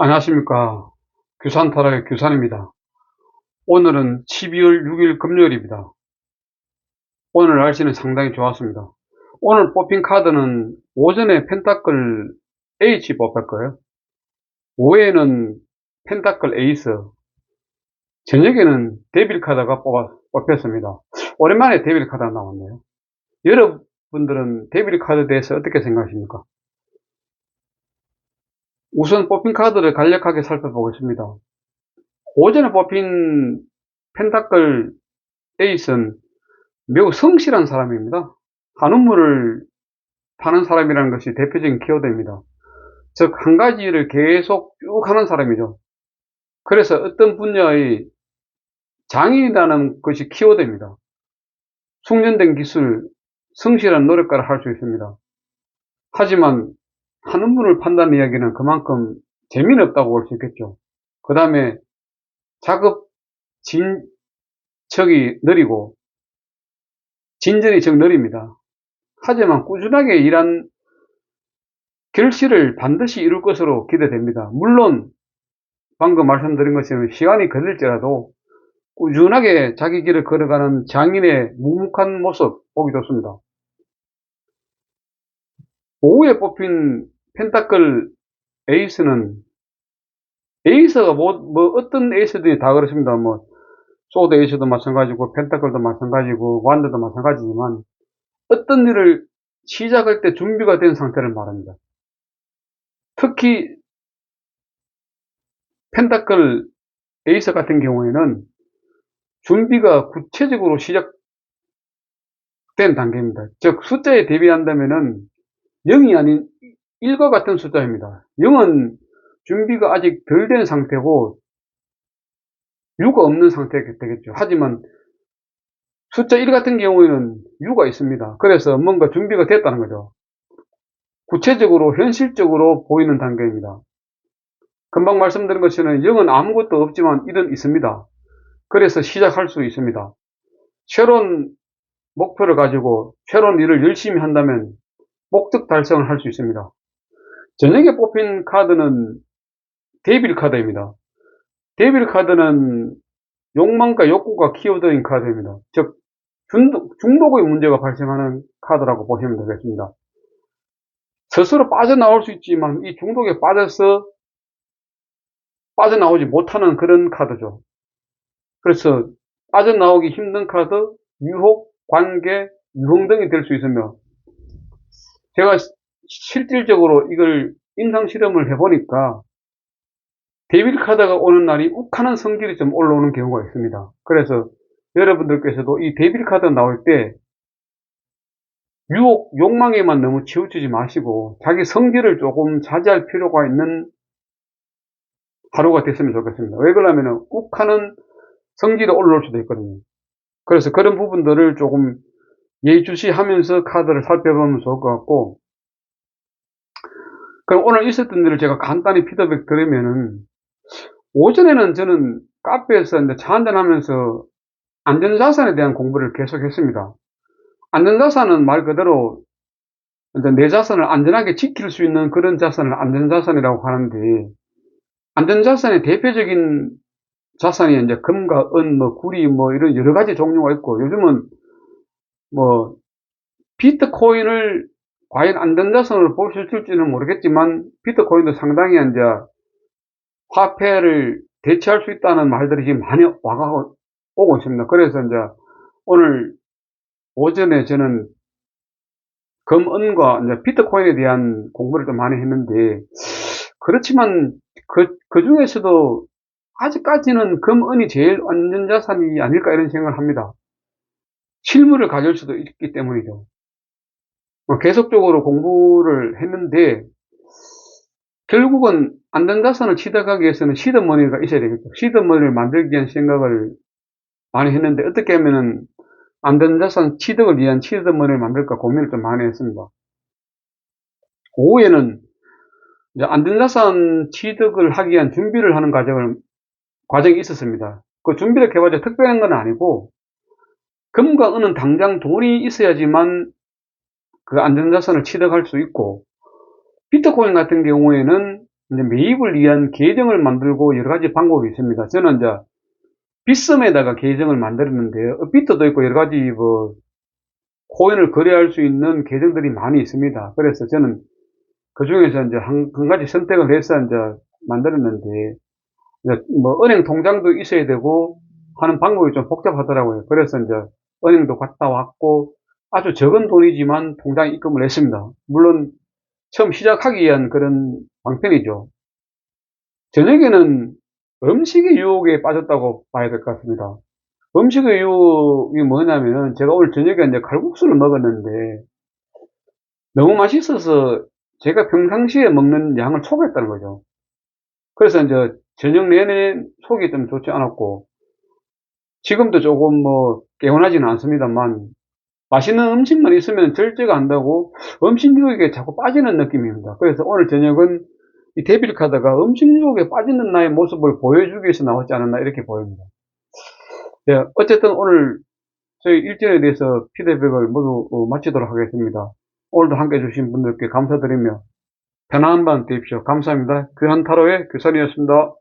안녕하십니까. 규산타락의 규산입니다. 오늘은 12월 6일 금요일입니다. 오늘 날씨는 상당히 좋았습니다. 오늘 뽑힌 카드는 오전에 펜타클 H 뽑혔고요. 오후에는 펜타클 에이스, 저녁에는 데빌 카드가 뽑혔습니다. 오랜만에 데빌 카드가 나왔네요. 여러분들은 데빌 카드에 대해서 어떻게 생각하십니까? 우선 뽑힌 카드를 간략하게 살펴보겠습니다. 오전에 뽑힌 펜타클 에이스는 매우 성실한 사람입니다. 한우물을 파는 사람이라는 것이 대표적인 키워드입니다. 즉, 한 가지를 계속 쭉 하는 사람이죠. 그래서 어떤 분야의 장인이라는 것이 키워드입니다. 숙련된 기술, 성실한 노력가를 할 수 있습니다. 하지만 하는 분을 판다는 이야기는 그만큼 재미는 없다고 볼 수 있겠죠. 그 다음에 작업 진척이 느리고 진전이 적 느립니다. 하지만 꾸준하게 일한 결실을 반드시 이룰 것으로 기대됩니다. 물론 방금 말씀드린 것처럼 시간이 걸릴지라도 꾸준하게 자기 길을 걸어가는 장인의 묵묵한 모습 보기 좋습니다. 오후에 뽑힌 펜타클 에이스는 에이스가 뭐, 뭐 어떤 에이스들이 다 그렇습니다. 뭐 소드 에이스도 마찬가지고 펜타클도 마찬가지고 완드도 마찬가지지만 어떤 일을 시작할 때 준비가 된 상태를 말합니다. 특히 펜타클 에이스 같은 경우에는 준비가 구체적으로 시작된 단계입니다. 즉 숫자에 대비한다면은 0이 아닌 1과 같은 숫자입니다. 0은 준비가 아직 덜 된 상태고 6가 없는 상태가 되겠죠. 하지만 숫자 1 같은 경우에는 6가 있습니다. 그래서 뭔가 준비가 됐다는 거죠. 구체적으로 현실적으로 보이는 단계입니다. 금방 말씀드린 것처럼 0은 아무것도 없지만 1은 있습니다. 그래서 시작할 수 있습니다. 새로운 목표를 가지고 새로운 일을 열심히 한다면 목적 달성을 할 수 있습니다. 저녁에 뽑힌 카드는 데빌 카드입니다. 데빌 카드는 욕망과 욕구가 키워드인 카드입니다. 즉 중독, 중독의 문제가 발생하는 카드라고 보시면 되겠습니다. 스스로 빠져나올 수 있지만 이 중독에 빠져서 빠져나오지 못하는 그런 카드죠. 그래서 빠져나오기 힘든 카드, 유혹, 관계, 유흥 등이 될 수 있으며 제가 실질적으로 이걸 임상 실험을 해보니까 데빌 카드가 오는 날이 욱하는 성질이 좀 올라오는 경우가 있습니다. 그래서 여러분들께서도 이 데빌 카드 나올 때 유혹, 욕망에만 너무 치우치지 마시고 자기 성질을 조금 자제할 필요가 있는 하루가 됐으면 좋겠습니다. 왜 그러냐면 욱하는 성질이 올라올 수도 있거든요. 그래서 그런 부분들을 조금 예의주시하면서 카드를 살펴보면 좋을 것 같고 그럼 오늘 있었던 일을 제가 간단히 피드백 드리면은 오전에는 저는 카페에서 이제 차 한잔하면서 안전자산에 대한 공부를 계속 했습니다. 안전자산은 말 그대로 이제 내 자산을 안전하게 지킬 수 있는 그런 자산을 안전자산이라고 하는데 안전자산의 대표적인 자산이 이제 금과 은, 뭐 구리, 뭐 이런 여러 가지 종류가 있고 요즘은 뭐 비트코인을 과연 안전자산으로 볼 수 있을지는 모르겠지만 비트코인도 상당히 이제 화폐를 대체할 수 있다는 말들이 지금 많이 와가고 오고 있습니다. 그래서 이제 오늘 오전에 저는 금은과 이제 비트코인에 대한 공부를 좀 많이 했는데 그렇지만 그, 그 중에서도 아직까지는 금은이 제일 안전자산이 아닐까 이런 생각을 합니다. 실물을 가질 수도 있기 때문이죠. 뭐 계속적으로 공부를 했는데 결국은 안전자산을 취득하기 위해서는 시드머니가 있어야 되겠죠. 시드머니를 만들기 위한 생각을 많이 했는데 어떻게 하면은 안전자산 취득을 위한 시드머니를 만들까 고민을 좀 많이 했습니다. 오후에는 안전자산 취득을 하기 위한 준비를 하는 과정을 과정이 있었습니다. 그 준비를 해봤자 특별한 건 아니고 금과 은은 당장 돈이 있어야지만 그 안전자산을 취득할 수 있고 비트코인 같은 경우에는 매입을 위한 계정을 만들고 여러 가지 방법이 있습니다. 저는 이제 빗썸에다가 계정을 만들었는데요. 비트도 있고 여러 가지 뭐 코인을 거래할 수 있는 계정들이 많이 있습니다. 그래서 저는 그 중에서 이제 한, 한 가지 선택을 해서 이제 만들었는데 이제 뭐 은행 통장도 있어야 되고 하는 방법이 좀 복잡하더라고요. 그래서 이제 은행도 갔다 왔고 아주 적은 돈이지만 통장에 입금을 했습니다. 물론 처음 시작하기 위한 그런 방편이죠. 저녁에는 음식의 유혹에 빠졌다고 봐야 될 것 같습니다. 음식의 유혹이 뭐냐면 제가 오늘 저녁에 이제 칼국수를 먹었는데 너무 맛있어서 제가 평상시에 먹는 양을 초과했다는 거죠. 그래서 이제 저녁 내내 속이 좀 좋지 않았고 지금도 조금 뭐 개운하지는 않습니다만 맛있는 음식만 있으면 절제가 안 되고 음식 유혹에 자꾸 빠지는 느낌입니다. 그래서 오늘 저녁은 이 데빌 카드가 음식 유혹에 빠지는 나의 모습을 보여주기 위해서 나왔지 않았나 이렇게 보입니다. 네, 어쨌든 오늘 저희 일정에 대해서 피드백을 모두 어, 마치도록 하겠습니다. 오늘도 함께 해주신 분들께 감사드리며 편안한 밤 되십시오. 감사합니다. 귀한 타로의 규선이었습니다.